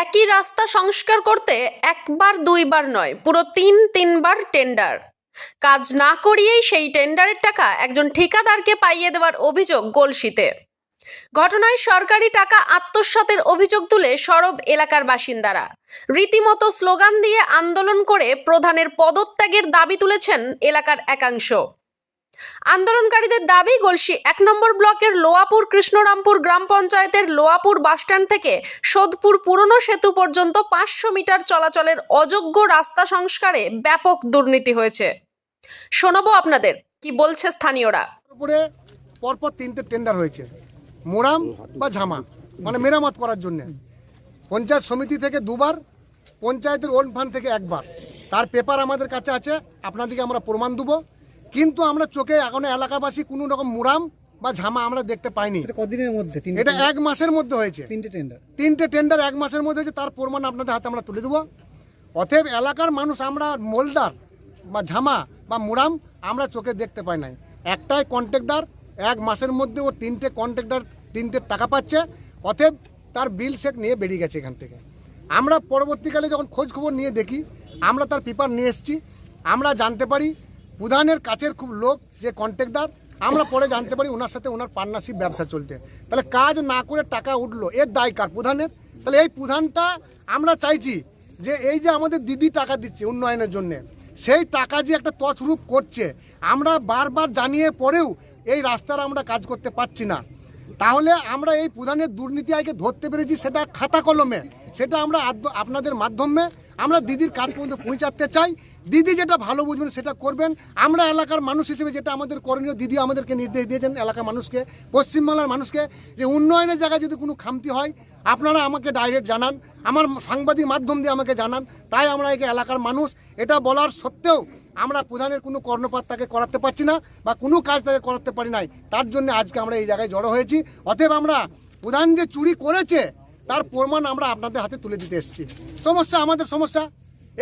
একই রাস্তা সংস্কার করতে একবার, দুইবার নয়, পুরো তিন, তিনবার টেন্ডার কাজ না করিয়েই সেই টেন্ডারের টাকা একজন ঠিকাদারকে পাইয়ে দেওয়ার অভিযোগ গলসিতে। ঘটনায় সরকারি টাকা আত্মসাতের অভিযোগ তুলে সরব এলাকার বাসিন্দারা। রীতিমতো স্লোগান দিয়ে আন্দোলন করে প্রধানের পদত্যাগের দাবি তুলেছেন এলাকার একাংশ। আন্দোলনকারীদের দাবি, গলসি এক নম্বর ব্লকের লোয়াপুর কৃষ্ণরামপুর গ্রাম পঞ্চায়েতের লোয়াপুর বাসস্ট্যান্ড থেকে সোদপুর পুরনো সেতু পর্যন্ত পাঁচশো মিটার চলাচলের অযোগ্য রাস্তা সংস্কারে ব্যাপক দুর্নীতি হয়েছে। শোনাবো আপনাদের, কি বলছে স্থানীয়রা? উপরে পরপর তিনটে টেন্ডার হয়েছে, মোরাম বা ঝামা মানে মেরামত করার জন্য। পঞ্চায়েত সমিতি থেকে দুবার, পঞ্চায়েতের ওন ফান্ড থেকে একবার। তার পেপার আমাদের কাছে আছে, আপনাদেরকে আমরা প্রমাণ দেবো। কিন্তু আমরা চোখে এখনও এলাকাবাসী কোনো রকম মুরাম বা ঝামা আমরা দেখতে পাইনি। এটা কদিনের মধ্যে? এটা এক মাসের মধ্যে হয়েছে। তিনটে টেন্ডার তিনটে টেন্ডার এক মাসের মধ্যে হয়েছে তার প্রমাণ আপনাদের হাতে আমরা তুলে দেবো। অতএব এলাকার মানুষ আমরা মোল্ডার বা ঝামা বা মুরাম আমরা চোখে দেখতে পাই নাই। একটাই কন্ট্রাক্টর এক মাসের মধ্যে ও তিনটে কন্ট্রাক্টর তিনটে টাকা পাচ্ছে। অতএব তার বিল সেক নিয়ে বেরিয়ে গেছে এখান থেকে। আমরা পরবর্তীকালে যখন খোঁজ খবর নিয়ে দেখি আমরা তার পেপার নিয়ে এসেছি। আমরা জানতে পারি প্রধানের কাছের খুব লোক যে কন্ট্রাক্টর আমরা পরে জানতে পারি ওনার সাথে ওনার পার্টনারশিপ ব্যবসা চলতে তাহলে কাজ না করে টাকা উঠল, এর দায় কার? প্রধানের? তাহলে এই প্রধানটা আমরা চাইছি যে এই যে আমাদের দিদি টাকা দিচ্ছে উন্নয়নের জন্য, সেই টাকা যে একটা তছরূপ করছে, আমরা বারবার জানিয়ে পরেও এই রাস্তার আমরা কাজ করতে পারছি না। তাহলে আমরা এই প্রধানের দুর্নীতি আগে ধরতে পেরেছি, সেটা খাতা কলমে, সেটা আমরা আপনাদের মাধ্যমে আমরা দিদির কাজ পর্যন্ত পৌঁছাতে চাই। দিদি যেটা ভালো বুঝবেন সেটা করবেন। আমরা এলাকার মানুষ হিসেবে যেটা আমাদের করণীয়, দিদি আমাদেরকে নির্দেশ দিয়েছেন এলাকার মানুষকে, পশ্চিমবাংলার মানুষকে, যে উন্নয়নের জায়গায় যদি কোনো খামতি হয়, আপনারা আমাকে ডাইরেক্ট জানান, আমার সাংবাদিক মাধ্যম দিয়ে আমাকে জানান। তাই আমরা একে এলাকার মানুষ, এটা বলার সত্ত্বেও আমরা প্রধানের কোনো কর্ণপাত তাকে করাতে পারছি না বা কোনো কাজ তাকে করাতে পারি নাই। তার জন্য আজকে আমরা এই জায়গায় জড়ো হয়েছি। অতএব আমরা প্রধান যে চুরি করেছে তার প্রমাণ আমরা আপনাদের হাতে তুলে দিতে এসেছি। সমস্যা আমাদের সমস্যা।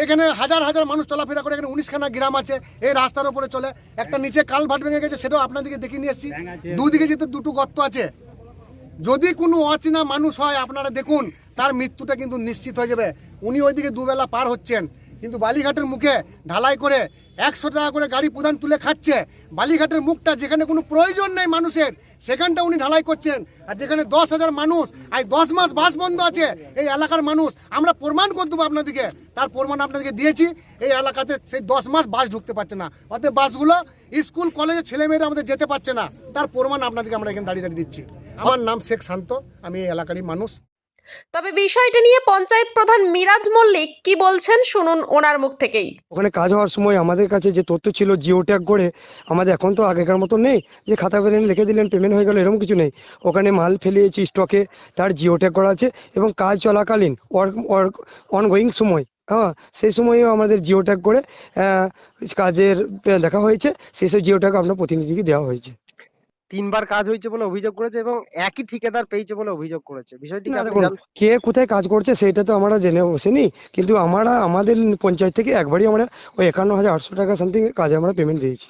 এখানে হাজার হাজার মানুষ চলাফেরা করে এখানে উনিশখানা গ্রাম আছে এই রাস্তার উপরে চলে। একটা নিচে কালভার্ট ভেঙে গেছে সেটাও আপনাদেরকে দেখিয়ে নিয়ে এসেছি। দুদিকে যেতে দুটো গর্ত আছে। যদি কোনো অচেনা মানুষ হয় আপনারা দেখুন তার মৃত্যুটা কিন্তু নিশ্চিত হয়ে যাবে। উনি ওইদিকে দুবেলা পার হচ্ছেন। কিন্তু বালিঘাটের মুখে ঢালাই করে একশো টাকা করে গাড়ি প্রধান তুলে খাচ্ছে। বালিঘাটের মুখটা যেখানে কোনো প্রয়োজন নেই মানুষের সেখানটা উনি ঢালাই করছেন। আর যেখানে দশ হাজার মানুষ, আর দশ মাস বাস বন্ধ আছে, এই এলাকার মানুষ, আমরা প্রমাণ করে দেবো আপনাদেরকে। তার প্রমাণ আপনাদেরকে দিয়েছি, এই এলাকাতে সেই দশ মাস বাস ঢুকতে পারছে না। অতএব বাসগুলো স্কুল, কলেজে ছেলেমেয়েরা আমাদের যেতে পারছে না। তার প্রমাণ আপনাদেরকে আমরা এখানে দাঁড়িয়ে দাঁড়িয়ে দিচ্ছি। আমার নাম শেখ শান্ত, আমি এই এলাকারই মানুষ। তবে বিষয়টা নিয়ে পঞ্চায়েত প্রধান মিরাজ মল্লিক কি বলছেন শুনুন ওনার মুখ থেকেই। ওখানে কাজ হওয়ার সময় আমাদের কাছে যে তথ্য ছিল জিও ট্যাগ করে, আমাদের এখন তো আগেকার মতো নেই যে খাতা পেলেন লিখে দিলেন পেমেন্ট হয়ে গেল, এরকম কিছু নেই। ওখানে মাল ফেলিয়েছি স্টকে তার জিও ট্যাগ করা আছে এবং কাজ চলাকালীন ওয়ার্ক ওয়ার্ক অনগোয়িং সময় হ্যাঁ সেই সময়ও আমাদের জিও ট্যাগ করে কাজের, দেখা হয়েছে, সেই সব জিও ট্যাগ আপনার প্রতিনিধিকে দেওয়া হয়েছে। তিনবার কাজ হয়েছে বলে অভিযোগ করেছে এবং একই ঠিকাদার পেয়েছে বলে অভিযোগ করেছে। বিষয়টি কি কোথায় কাজ করছে সেটা তো আমরা জেনে বসিনি কিন্তু আমরা আমাদের পঞ্চায়েত থেকে একবারই আমরা ওই একান্ন হাজার আটশো টাকা সামথিং কাজে আমরা পেমেন্ট দিয়েছি।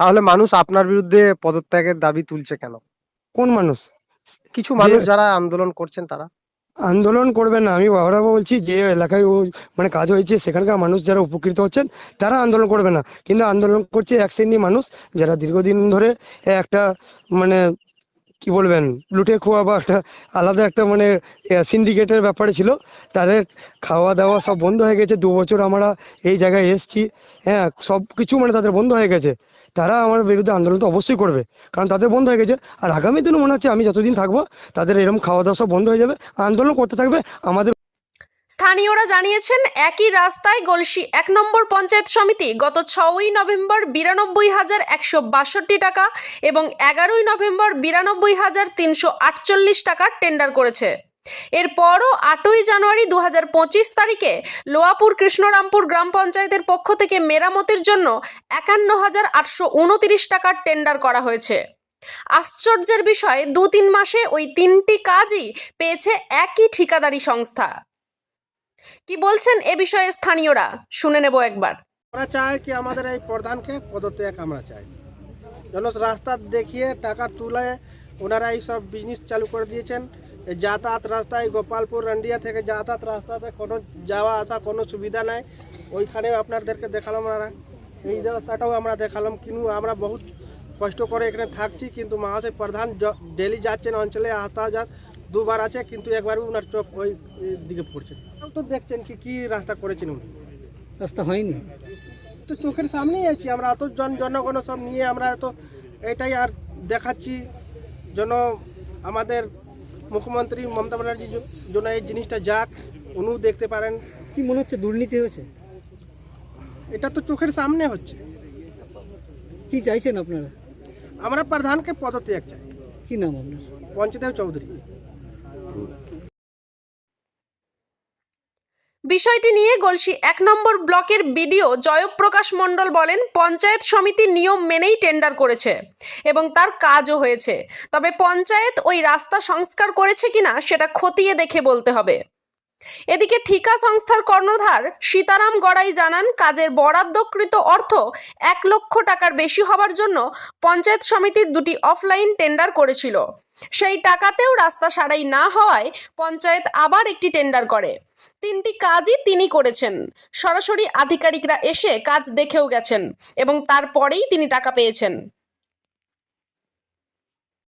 তাহলে মানুষ আপনার বিরুদ্ধে পদত্যাগের দাবি তুলছে কেন? কোন মানুষ? কিছু মানুষ যারা আন্দোলন করছেন তারা? আন্দোলন করবেন না। আমি বারবার বলছি, যে এলাকায় ও মানে কাজ হয়েছে, সেখানকার মানুষ যারা উপকৃত হচ্ছেন, তারা আন্দোলন করবে না। কিন্তু আন্দোলন করছে এক শ্রেণির মানুষ, যারা দীর্ঘদিন ধরে একটা মানে কি বলবেন, লুটে খোয়া বা একটা আলাদা একটা মানে সিন্ডিকেটের ব্যাপারে ছিল, তাদের খাওয়া দাওয়া সব বন্ধ হয়ে গেছে। দু বছর আমরা এই জায়গায় এসেছি। হ্যাঁ সব কিছু মানে তাদের বন্ধ হয়ে গেছে। তারা আমার বিরুদ্ধে আন্দোলন তো অবশ্যই করবে। কারণ তাদের বন্ধ হয়ে গেছে। আর আগামী দিনে মনে হচ্ছে আমি যতদিন থাকব, তাদের এরকম খাওয়া দাওয়া সব বন্ধ হয়ে যাবে। আন্দোলন করতে থাকবে আমাদের স্থানীয়রা জানিয়েছেন, একই রাস্তায় গলসি এক নম্বর পঞ্চায়েত সমিতি গত ছয়ই নভেম্বর বিরানব্বই হাজার একশো বাষট্টি টাকা এবং এগারোই নভেম্বর বিরানব্বই হাজার তিনশো আটচল্লিশ টাকার টেন্ডার করেছে। এরপরও আটই জানুয়ারি দু হাজার পঁচিশ তারিখে লোয়াপুর কৃষ্ণরামপুর গ্রাম পঞ্চায়েতের পক্ষ থেকে মেরামতের জন্য একান্ন হাজার আটশো উনতিরিশ টাকার টেন্ডার করা হয়েছে। আশ্চর্যের বিষয় দু তিন মাসে ওই তিনটি কাজই পেয়েছে একই ঠিকাদারি সংস্থা। কি বলছেন এ বিষয়ে স্থানীয়রা? শুনে নেব একবার। আমরা চাই কি আমাদের এই প্রধানকে পদত্যাগ আমরা চাই। যেন রাস্তা দেখিয়ে টাকা তুলে ওনারা এই সব বিজনেস চালু করে দিয়েছেন। যাতায়াত রাস্তায় গোপালপুর রান্ডিয়া থেকে যাতায়াত রাস্তাতে কোনো যাওয়া আসা কোনো সুবিধা নাই। ওইখানে আপনাদেরকে দেখালাম আমরা। এই রাস্তাটাও আমরা দেখালাম। কিন্তু আমরা বহুত কষ্ট করে এখানে থাকছি কিন্তু মহাশয় প্রধান ডেলি যাচ্ছেন অঞ্চলে আসা যা দুবার আছে কিন্তু একবার ওনার চোখ ওই দিকে পড়ছে। তো দেখছেন কি কি রাস্তা করেছেন উনি। রাস্তা হয়নি। তো চোখের সামনেই আছি আমরা এত জন জনগণ সব নিয়ে আমরা তো এটাই আর দেখাচ্ছি। যেন আমাদের মুখ্যমন্ত্রী মমতা ব্যানার্জির জন্য এই জিনিসটা যাক উনিও দেখতে পারেন। কি মনে হচ্ছে দুর্নীতি হয়েছে? এটা তো চোখের সামনে হচ্ছে। কি চাইছেন আপনারা? আমরা প্রধানকে পদত্যাগ চাই। কি নাম আপনার? পঞ্চদেব চৌধুরী। বিষয়টি নিয়ে গলসি এক নম্বর ব্লকের বিডিও জয়প্রকাশ মণ্ডল বলেন, পঞ্চায়েত সমিতি নিয়ম মেনেই টেন্ডার করেছে এবং তার কাজও হয়েছে। তবে পঞ্চায়েত ওই রাস্তা সংস্কার করেছে কিনা সেটা খতিয়ে দেখে বলতে হবে। এদিকে ঠিকা সংস্থার কর্ণধার সীতারাম গড়াই জানান, কাজের বরাদ্দকৃত অর্থ এক লক্ষ টাকার বেশি হবার জন্য পঞ্চায়েত সমিতির দুটি অফলাইন টেন্ডার করেছিল। সেই টাকাতেও রাস্তা সারাই না হওয়ায় পঞ্চায়েত আবার একটি টেন্ডার করে। তিনটি কাজই তিনি করেছেন। সরাসরি আধিকারিকরা এসে কাজ দেখেও গেছেন এবং তারপরেই তিনি টাকা পেয়েছেন।